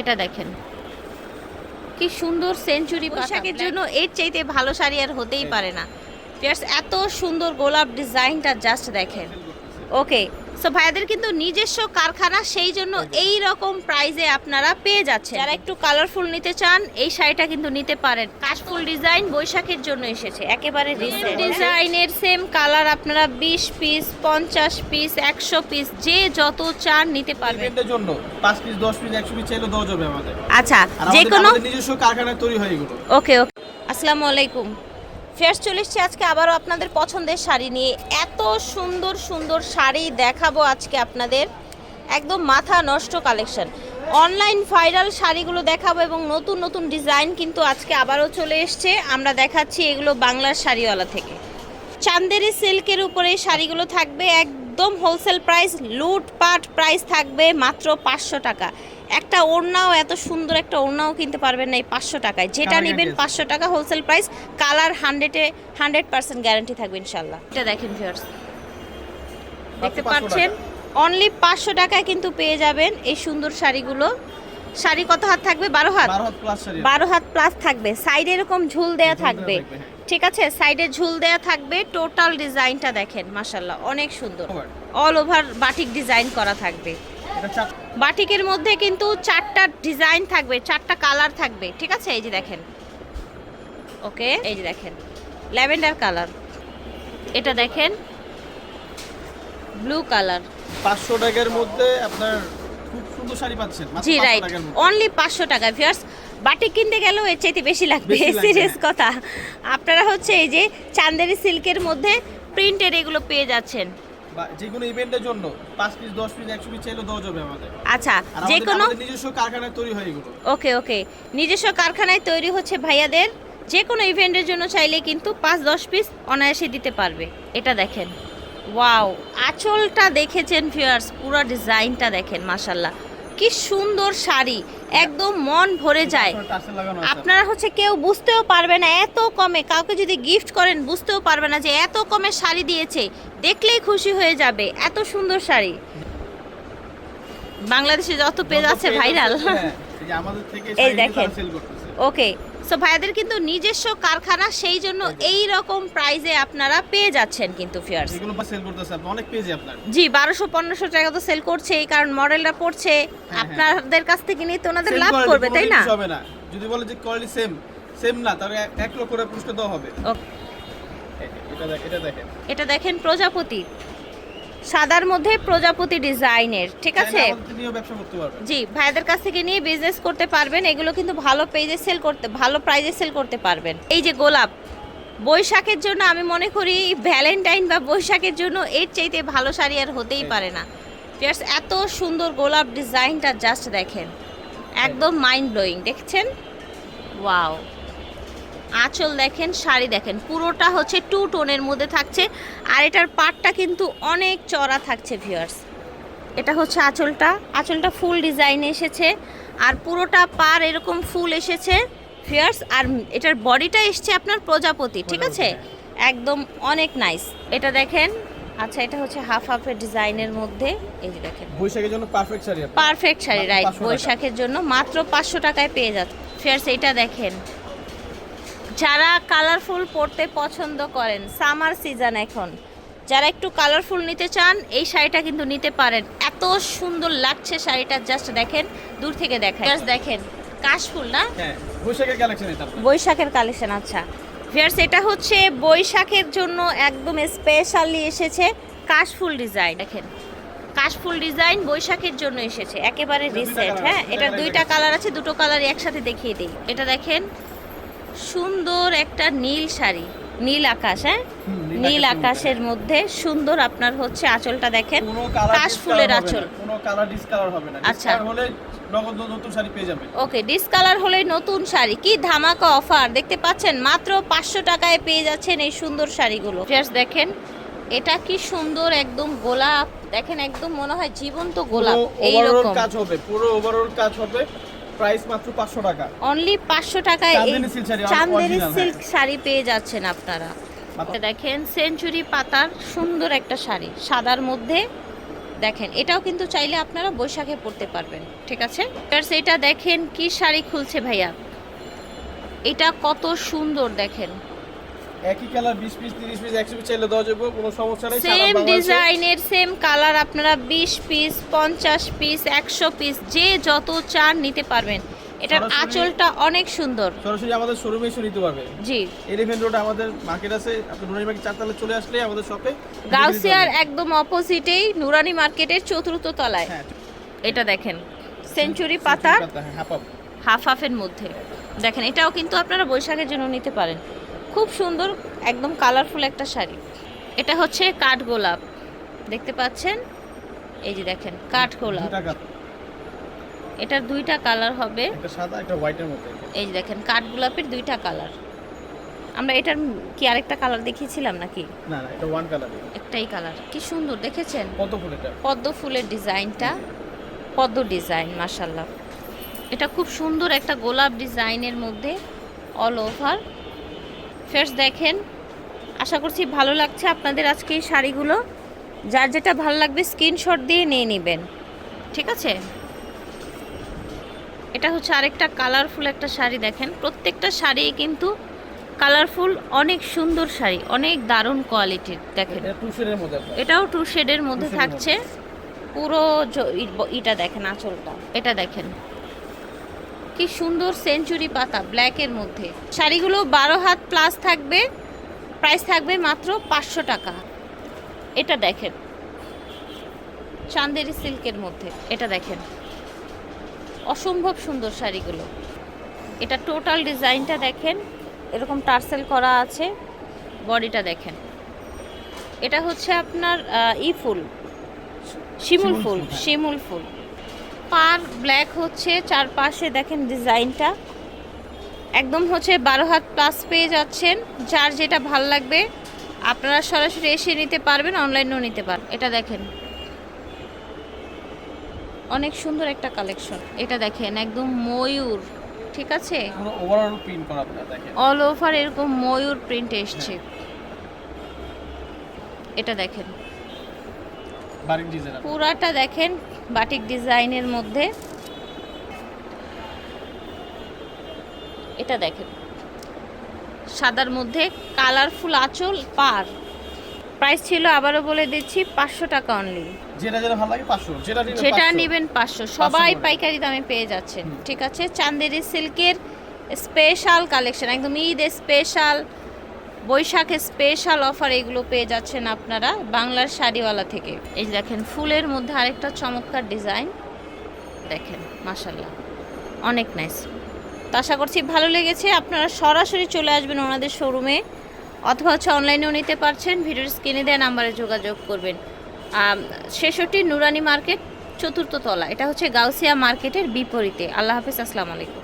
এটা দেখেন। কি সুন্দর সেঞ্চুরি পোশাকের জন্য এর চাইতে ভালো শাড়ি আর হতেই পারে না। এত সুন্দর গোলাপ ডিজাইনটা জাস্ট দেখেন। ওকে সো ভাইয়াদের কিন্তু নিজস্ব কারখানা সেই জন্য এই রকম প্রাইজে আপনারা পেয়ে যাচ্ছেন। যারা একটু কালারফুল নিতে চান এই শাড়িটা কিন্তু নিতে পারেন। কাশফুল ডিজাইন বৈশাখের জন্য এসেছে। একেবারে ডিজাইনের সেম কালার আপনারা বিশ পিস পঞ্চাশ পিস একশো পিস যে যত চান নিতে পারবেন। জন্য পাঁচ পিস দশ পিস একশো পিস চাইলে দেওয়া যাবে আমাদের। আচ্ছা যে কোনো নিজস্ব কারখানায় তৈরি হয় এগুলো। ওকে ওকে আসসালামু আলাইকুম। ফেয়ার চলে এসছি আজকে আবারও আপনাদের পছন্দের শাড়ি নিয়ে। এত সুন্দর সুন্দর শাড়ি দেখাবো আজকে আপনাদের। একদম মাথা নষ্ট কালেকশন অনলাইন ভাইরাল শাড়িগুলো দেখাবো এবং নতুন নতুন ডিজাইন কিন্তু আজকে আবারও চলে এসছে। আমরা দেখাচ্ছি এগুলো বাংলার শাড়িওয়ালা থেকে। চান্দেরি সিল্কের উপরে শাড়িগুলো থাকবে। একদম হোলসেল প্রাইস লুটপাট প্রাইস থাকবে মাত্র পাঁচশো টাকা। একটা ওড়নাও এত সুন্দর একটা ওড়নাও কিনতে পারবেন না এই পাঁচশো টাকায়। যেটা নেবেন পাঁচশো টাকা হোলসেল প্রাইস কালার হান্ড্রেডে হান্ড্রেড পার্সেন্ট গ্যারান্টি থাকবে ইনশাল্লাহ এটা দেখেন ভিউয়ার্স দেখতে পাচ্ছেন? অনলি পাঁচশো টাকায় কিন্তু পেয়ে যাবেন এই সুন্দর শাড়িগুলো। শাড়ি কত হাত থাকবে? বারো হাত? বারো হাত প্লাস শাড়ি বারো হাত প্লাস থাকবে। সাইডে এরকম ঝুল দেয়া থাকবে। হ্যাঁ। ঠিক আছে? সাইডে ঝুল দেয়া থাকবে। টোটাল ডিজাইনটা দেখেন মাশাল্লাহ অনেক সুন্দর। অল ওভার বাটিক ডিজাইন করা থাকবে। বাটিকের মধ্যে কিন্তু চারটা ডিজাইন থাকবে চারটা কালার থাকবে ঠিক আছে? এই যে দেখেন। ওকে এই যে দেখেন। Lavender colour. এটা দেখেন। Blue colour. পাঁচশো টাকার মধ্যে আপনার খুব সুন্দর শাড়ি পাচ্ছেন জি রাইট অনলি পাঁচশো টাকা ভিউয়ার্স বাটিক কিনতে গেলেও এর চাইতে বেশি লাগবে সিরিয়াস। কথা। আপনারা হচ্ছে এই যে চান্দেরি সিল্কের মধ্যে প্রিন্টের এগুলো পেয়ে যাচ্ছেন। বা যে কোনো ইভেন্টের জন্য পাঁচ পিস দশ পিস একশো পিস চাইলে দেওয়া যাবে আমাদের। আচ্ছা যে কোনো নিজস্ব কারখানায় তৈরি হয় এগুলো। ওকে ওকে। নিজস্ব কারখানায় তৈরি হচ্ছে ভাইয়াদের যে কোনো ইভেন্টের জন্য চাইলে কিন্তু পাঁচ দশ পিস অনায়াসে দিতে পারবে। এটা দেখেন। ওয়াও আঁচলটা দেখেছেন ভিউয়ার্স পুরো ডিজাইনটা দেখেন মাশাল্লাহ কি সুন্দর শাড়ি। একদম মন ভরে যায়। আপনারা হচ্ছে কেউ বুঝতেও পারবে না এত কমে কাউকে যদি গিফট করেন বুঝতেও পারবে না যে এত কমে শাড়ি দিয়েছে দেখলেই খুশি হয়ে যাবে এত সুন্দর শাড়ি। বাংলাদেশে যত পেজ আছে ভাইরাল হ্যাঁ, এই দেখেন। ওকে সো ভাইয়াদের কিন্তু নিজস্ব কারখানা সেই জন্য এই রকম প্রাইজে আপনারা পেয়ে যাচ্ছেন কিন্তু ফিয়ার্স যেগুলো সেল করতেছে আপনি অনেক পেজে আপনার। জি বারোশো পনেরোশো টাকা তো সেল করছে কারণ মডেলরা পড়ছে হ্যাঁ। আপনাদের কাছ থেকে নিয়ে তো ওনাদের লাভ করবে তাই না? হবে না। যদি বলে যে কোয়ালিটি সেম সেম না তাহলে এক- এক লক্ষ করে পুরস্কার দেওয়া হবে। দেখ- এটা দেখেন। এটা দেখেন প্রজাপতি। সাদার মধ্যে প্রজাপতি ডিজাইনের ঠিক আছে? করতে পারবে। জি ভাইদের কাছ থেকে নিয়ে বিজনেস করতে পারবেন এগুলো কিন্তু ভালো পেজে সেল করতে ভালো প্রাইজে সেল করতে পারবেন। এই যে গোলাপ বৈশাখের জন্য আমি মনে করি ভ্যালেন্টাইন বা বৈশাখের জন্য এর চাইতে ভালো শাড়ি আর হতেই পারে না। Just এত সুন্দর গোলাপ ডিজাইনটা জাস্ট দেখেন একদম মাইন্ড ব্লোয়িং দেখছেন? ওয়াও আঁচল দেখেন শাড়ি দেখেন পুরোটা হচ্ছে টু টোনের মধ্যে থাকছে। আর এটার পাটটা কিন্তু অনেক চড়া থাকছে ভিউয়ার্স এটা হচ্ছে আঁচলটা। আঁচলটা ফুল ডিজাইনে এসেছে। আর পুরোটা পার এরকম ফুল এসেছে ফিয়ার্স আর এটার বডিটা এসছে আপনার প্রজাপতি ঠিক আছে? একদম অনেক নাইস এটা দেখেন আচ্ছা এটা হচ্ছে হাফ হাফের ডিজাইনের মধ্যে। এই যে দেখেন। বৈশাখের জন্য perfect sari perfect sari right বৈশাখের জন্য মাত্র পাঁচশো টাকায় পেয়ে যাচ্ছে। ফিয়ার্স এইটা দেখেন। যারা কালারফুল পরতে পছন্দ করেন সামার সিজন এখন। যারা একটু কালারফুল নিতে চান এই শাড়িটা কিন্তু নিতে পারেন। এত সুন্দর লাগছে শাড়িটা জাস্ট দেখেন দূর থেকে দেখেন। জাস্ট দেখেন কাশফুল না? হ্যাঁ বৈশাখের কালেকশন এটা বৈশাখের কালেকশন আচ্ছা। ভিয়ার্স এটা হচ্ছে বৈশাখের জন্য একদম স্পেশালি এসেছে কাশফুল ডিজাইন দেখেন কাশফুল ডিজাইন বৈশাখের জন্য এসেছে একেবারে রিসেন্ট হ্যাঁ? এটা দুইটা দুইটা কালার আছে দুটো কালার একসাথে দেখিয়ে দিই। এটা দেখেন সুন্দর একটা নীল শাড়ি নীল আকাশ হ্যাঁ? নীল আকাশের মধ্যে। সুন্দর আপনার হচ্ছে আঁচলটা দেখেন। কাশফুলের আঁচল। কোনো কালার ডিসকালার হবে না। আচ্ছা। হলে নগদ নতুন শাড়ি পেয়ে যাবেন। ওকে ডিসকালার হলে নতুন শাড়ি। কি ধামাকা অফার দেখতে পাচ্ছেন? মাত্র পাঁচশো টাকায় পেয়ে যাচ্ছেন এই সুন্দর শাড়িগুলো। জাস্ট দেখেন এটা কি সুন্দর একদম গোলাপ। দেখেন একদম মনে হয় জীবন্ত গোলাপ। এইরকম। কাজ হবে পুরো ওভারঅল কাজ হবে। প্রাইস মাত্র 500 টাকা। অনলি পাঁচশো টাকায় এই চান্দেরি সিল্ক হ্যাঁ। শাড়ি পেয়ে যাচ্ছেন আপনারা। দেখেন সেঞ্চুরি পাতার সুন্দর একটা শাড়ি। সাদার মধ্যে দেখেন এটাও কিন্তু চাইলে আপনারা বৈশাখে পড়তে পারবেন। ঠিক আছে? এটা দেখেন কি শাড়ি খুলছে ভাইয়া। এটা কত সুন্দর দেখেন। একই কালার বিশ পিস তিরিশ পিস একশো পিস চাইলে দেওয়া যাবে কোনো সমস্যা নেই সেম ডিজাইনের সেম কালার আপনারা বিশ পিস পঞ্চাশ পিস একশো পিস যে যত চান নিতে পারবেন। এটার আঁচলটা অনেক সুন্দর। সরাসরি আমাদের শোরুমে এসে নিতে পারবে। জি। রোড আমাদের মার্কেট আছে আপনি নুরানি মার্কেট চারতলা চলে আসলে আমাদের শপে গাউসিয়ার একদম অপোজিটেই নুরানি মার্কেটের চতুর্থ তলায়। হ্যাঁ এটা দেখেন সেঞ্চুরি পাতা হ্যাঁ হাফ হাফ হাফ হাফের মধ্যে। দেখেন এটাও কিন্তু আপনারা বৈশাখের জন্য নিতে পারেন। খুব সুন্দর একদম কালারফুল একটা শাড়ি। এটা হচ্ছে কাঠ গোলাপ। দেখতে পাচ্ছেন? এই যে দেখেন কাঠ গোলাপ। এটার দুইটা কালার হবে। সাদা একটা হোয়াইটের এই যে দেখেন কাঠ গোলাপের দুইটা কালার। আমরা এটার কি আরেকটা কালার দেখিয়েছিলাম নাকি? না না এটা ওয়ান কালার একটাই কালার। কি সুন্দর দেখেছেন? কত ফুল এটা। পদ্ম ফুলের ডিজাইনটা। পদ্ম ডিজাইন মাসাল্লাহ এটা খুব সুন্দর একটা গোলাপ ডিজাইনের মধ্যে অল ওভার ফার্স্ট দেখেন। আশা করছি ভালো লাগছে আপনাদের আজকে এই শাড়িগুলো। যার যেটা ভালো লাগবে স্ক্রিনশট দিয়ে নিয়ে নেবেন। ঠিক আছে? এটা হচ্ছে আরেকটা কালারফুল একটা শাড়ি দেখেন। প্রত্যেকটা শাড়ি কিন্তু কালারফুল অনেক সুন্দর শাড়ি অনেক দারুণ কোয়ালিটির দেখেন। এটা টু শেডের মধ্যে এটাও টু শেডের মধ্যে থাকছে। পুরো ইটা দেখেন আঁচলটা। এটা দেখেন। কি সুন্দর সেঞ্চুরি পাতা ব্ল্যাকের মধ্যে। শাড়িগুলো বারো হাত প্লাস থাকবে প্রাইস থাকবে মাত্র পাঁচশো টাকা। এটা দেখেন। চান্দেরি সিল্কের মধ্যে এটা দেখেন। অসম্ভব সুন্দর শাড়িগুলো। এটা টোটাল ডিজাইনটা দেখেন এরকম টার্সেল করা আছে বডিটা দেখেন। এটা হচ্ছে আপনার ই ফুল শিমুল ফুল হ্যাঁ। শিমুল ফুল। পার ব্ল্যাক হচ্ছে চারপাশে দেখেন ডিজাইনটা। একদম হচ্ছে বারো হাত প্লাস পেয়ে যাচ্ছেন। যার যেটা ভালো লাগবে আপনারা সরাসরি এসে নিতে পারবেন অনলাইনেও নিতে পারবেন এটা দেখেন। অনেক সুন্দর একটা কালেকশন এটা দেখেন একদম ময়ূর ঠিক আছে? অল ওভার এরকম ময়ূর প্রিন্ট এসছে। এটা দেখেন। পুরাটা দেখেন বাটিক ডিজাইনের মধ্যে। এটা দেখেন। সাদার মধ্যে কালারফুল আঁচল পার। প্রাইস ছিল আবারও বলে দিচ্ছি পাঁচশো টাকা অনলি যেটা যেটা ভালো লাগে পাঁচশো। যেটা নিলে যেটা 500 নেবেন পাঁচশো। সবাই পাইকারি দামে পেয়ে যাচ্ছেন। ঠিক আছে? চান্দেরি সিল্কের স্পেশাল কালেকশন একদম ঈদ স্পেশাল বৈশাখের স্পেশাল অফার এগুলো পেয়ে যাচ্ছেন আপনারা বাংলার শাড়িওয়ালা থেকে। এই দেখেন, ফুলের মধ্যে আরেকটা চমৎকার ডিজাইন দেখেন মাসাল্লাহ অনেক নাইস তো আশা করছি ভালো লেগেছে। আপনারা সরাসরি চলে আসবেন ওনাদের শোরুমে অথবা হচ্ছে অনলাইনেও নিতে পারছেন। ভিডিওর স্ক্রিনে দেওয়া নাম্বারে যোগাযোগ করবেন। ছেষট্টি নুরানি মার্কেট চতুর্থ তলা। এটা হচ্ছে গাউসিয়া মার্কেটের বিপরীতে। আল্লাহ হাফিজ, আসসালামু আলাইকুম।